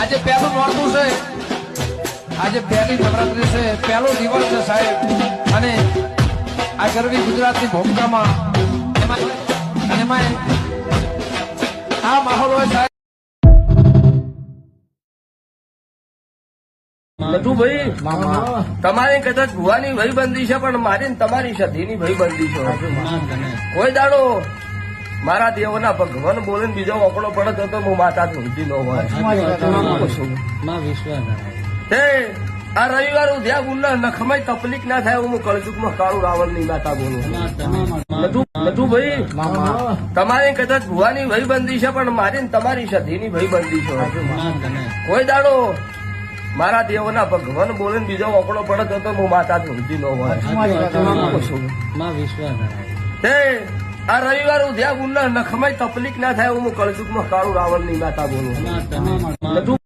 આજે પહેલું નોરતું છે. આજે પહેલી નવરાત્રી છે. પહેલો દિવસ છે સાહેબ. અને આ ગરવી ગુજરાતની ભૂમિકામાં અને એમાં આ માહોલ હોય સાહેબ. નથુભાઈ તમારી કદાચ ભુવાની ભાઈબંધી છે પણ મારી ને તમારી સધીની ભાઈબંધી છે. કોઈ દાડો મારા દેવના ભગવાન બોલે બીજો ઓકડો પડે તો હું માતા ઊંધી ન હોય. તે આ રવિવાર ઉધ્યા ગુના નખમાય તકલીફ ના થાય હું કળજુગમાં કાળું રાવણની માતા બોલું નથુભાઈ તમારી કદાચ ભુવાની ભાઈબંધી છે પણ મારી ને તમારી સધીની ભાઈબંધી છે. કોઈ દાડો મારા દેવના ભગવાન બોલે બીજો ઓકડો પડે તો હું માતા ઊંધી ન હોય. તે આ રવિવાર ઉધ્યા ગુના નખમાય તકલીફ ના થાય હું કળજુગમાં કાળું રાવણની માતા બોલું